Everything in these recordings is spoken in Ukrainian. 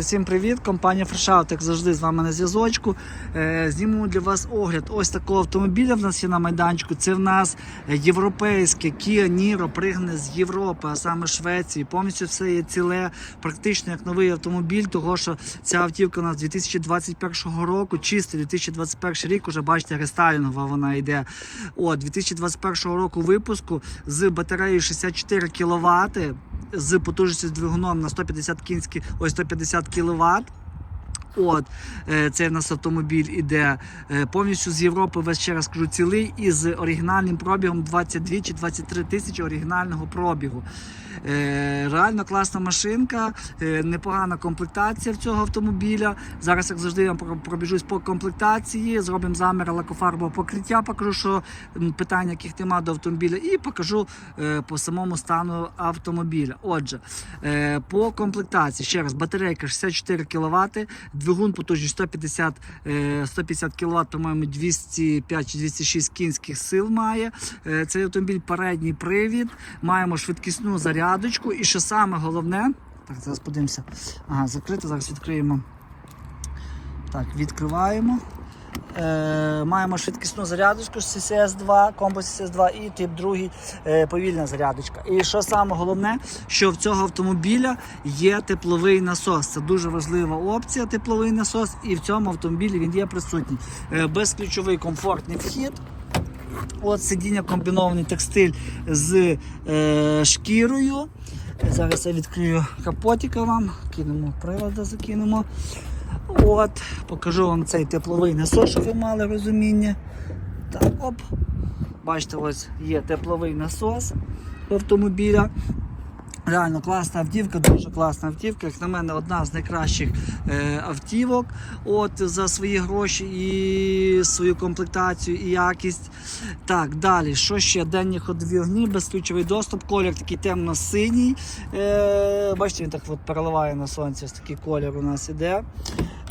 Всім привіт! Компанія Fresh як завжди з вами на зв'язочку. Е, Знімемо для вас огляд ось такого автомобіля. В нас є на майданчику. Це в нас європейське Kia Niro, пригнане з Європи, а саме Швеції. Повністю все є ціле, практично як новий автомобіль, того що ця автівка у нас 2021 року, чистий 2021 рік, уже бачите, рестайлінгова вона йде. От 2021 року випуску з батареєю 64 кВт з потужністю двигуном на 150 кінських, ось 150 кВт. От е, цей в нас автомобіль іде е, повністю з Європи, весь ще раз кажу, цілий і з оригінальним пробігом 22 чи 23 тисячі оригінального пробігу. Е, Реально класна машинка, непогана комплектація в цього автомобіля. Зараз, як завжди, я вам пробіжусь по комплектації, зробимо замір лакофарбового покриття, покажу, що питань, яких нема до автомобіля, і покажу по самому стану автомобіля. Отже, по комплектації ще раз батарейка 64 кВт, двигун потужність 150, е, 150 кВт, по-моєму, 205 чи 206 кінських сил має. Е, Цей автомобіль передній привід, маємо швидкісну зарядочку. І що саме головне, так, зараз подивимося. Ага, закрито, зараз відкриємо. Так, відкриваємо. Е, маємо швидкісну зарядочку CCS2, компас CCS2 і тип 2 е, повільна зарядочка. І що саме головне, що в цього автомобіля є тепловий насос. Це дуже важлива опція, тепловий насос, і в цьому автомобілі він є присутній. Е, безключовий комфортний вхід. От сидіння комбінований текстиль з е, шкірою. Зараз я відкрию капотика вам, кинемо привода, закинемо. От, покажу вам цей тепловий насос, щоб ви мали розуміння. Так, оп. Бачите, ось є тепловий насос автомобіля. Реально класна автівка, дуже класна автівка. Як на мене, одна з найкращих е, автівок от, за свої гроші і свою комплектацію і якість. Так, далі, що ще? Денні ходові огні, безключовий доступ, колір такий темно-синій. Е, бачите, він так от переливає на сонці, ось такий колір у нас іде.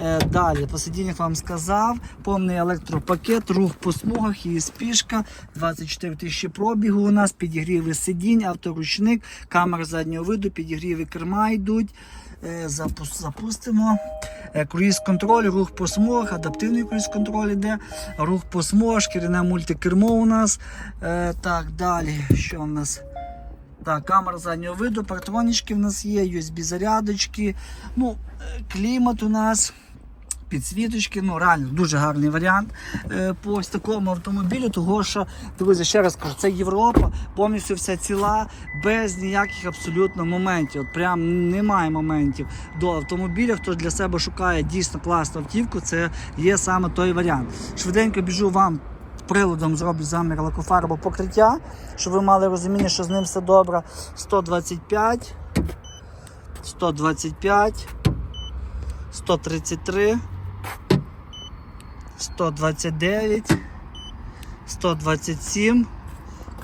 Е, Далі, по сидіннях вам сказав, повний електропакет, рух по смугах, і спішка, 24 тисячі пробігу у нас, підігріви сидінь, авторучник, камера заднього виду, підігріви керма йдуть. Е, Запустимо. Е, Круїз-контроль, рух по смугах, адаптивний круїз-контроль іде, рух по смугах, шкіряне мультикермо у нас. Так, далі, що у нас? Так, камера заднього виду, партронічки в нас є, USB-зарядочки. Ну, клімат у нас. Підсвіточки, ну реально дуже гарний варіант е, по ось такому автомобілю, того що, друзі, ще раз кажу, це Європа, повністю вся ціла, без ніяких абсолютно моментів. От прям немає моментів до автомобіля. Хто для себе шукає дійсно класну автівку, це є саме той варіант. Швиденько біжу вам приладом зроблю замір лакофарбового покриття, щоб ви мали розуміння, що з ним все добре. 125, 125, 133, 129, 127.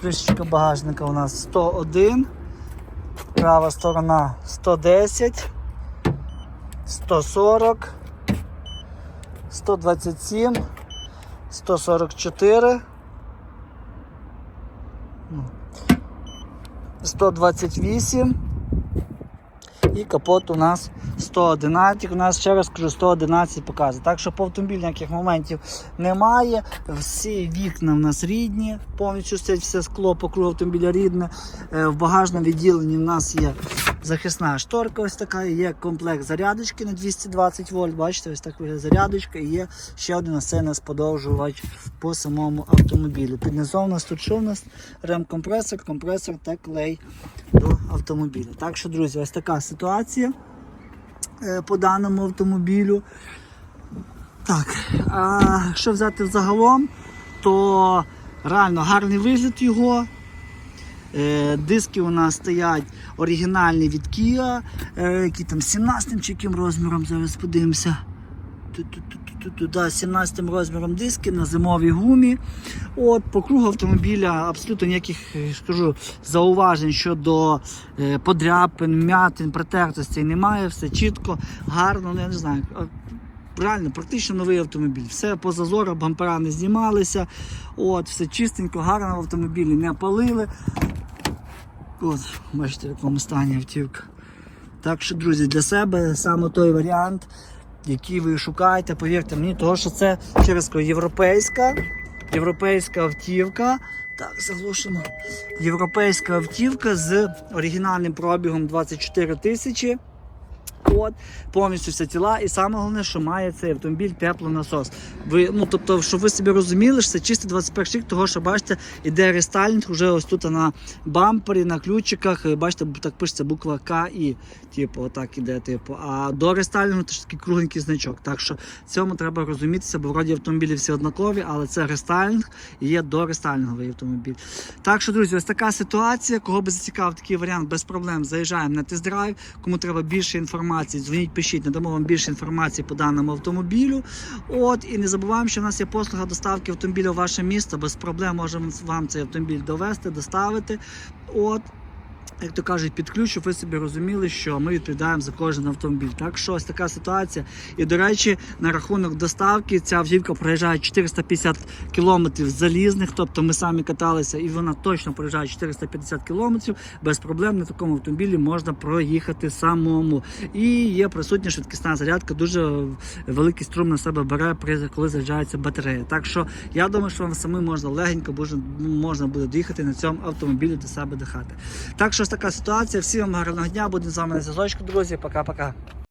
Кришечка багажника у нас 101. Права сторона 110, 140, 127. 144. Ну, 128. І капот у нас 111. У нас ще раз кажу 111 показує. Так що по автомобілю ніяких моментів немає. Всі вікна в нас рідні, повністю все скло по кругу автомобіля рідне. Е, В багажному відділенні в нас є захисна шторка, ось така, є комплект зарядочки на 220 вольт. Бачите, ось так виглядає зарядочка і є ще один ось подовжувач по самому автомобілю. Під низом у нас тут що у нас ремкомпресор, компресор та клей до автомобіля. Так що, друзі, ось така ситуація е, по даному автомобілю. Так, а якщо взяти взагалом, то реально гарний вигляд його. Е, Диски у нас стоять оригінальні від Kia, е, які там 17 чи яким розміром, зараз подивимося. Да, 17 розміром диски на зимовій гумі. От, по кругу автомобіля абсолютно ніяких е, скажу, зауважень щодо подряпин, м'ятин, протертостей немає, все чітко, гарно, ну я не знаю. Реально, практично новий автомобіль. Все по зазорах, бампера не знімалися. От, все чистенько, гарно в автомобілі не палили. От, бачите, в якому стані автівка. Так що, друзі, для себе саме той варіант, який ви шукаєте, повірте мені, того що це через європейська, європейська автівка. Так, заглушимо. Європейська автівка з оригінальним пробігом 24 тисячі. От, повністю вся ціла, і саме головне, що має цей автомобіль теплонасос. Ви, ну, тобто, щоб ви собі розуміли, що це чисто 21 рік, того що бачите, іде рестайлінг вже ось тут на бампері, на ключиках. Бачите, так пишеться буква К і типу, отак іде. Типу. А до рестайлінгу це ж такий кругленький значок. Так що цьому треба розумітися, бо вроді автомобілі всі однакові, але це рестайлінг і є до рестайлінговий автомобіль. Так що, друзі, ось така ситуація. Кого би зацікавив такий варіант, без проблем заїжджаємо на тест-драйв. Кому треба більше інформації, дзвоніть, пишіть, надамо вам більше інформації по даному автомобілю. От і не забуваємо, що в нас є послуга доставки автомобіля в ваше місто. Без проблем можемо вам цей автомобіль довести, доставити. От. Як то кажуть, під ключ, щоб ви собі розуміли, що ми відповідаємо за кожен автомобіль. Так що ось така ситуація. І до речі, на рахунок доставки ця автівка проїжджає 450 кілометрів залізних, тобто ми самі каталися, і вона точно проїжджає 450 кілометрів. Без проблем на такому автомобілі можна проїхати самому. І є присутня швидкісна зарядка, дуже великий струм на себе бере, коли заряджається батарея. Так що я думаю, що вам самим можна легенько буде- можна буде доїхати на цьому автомобілі до себе до хати. Так що така ситуація. Всім вам гарного дня. Будемо з вами на зв'язочку, друзі. Пока-пока.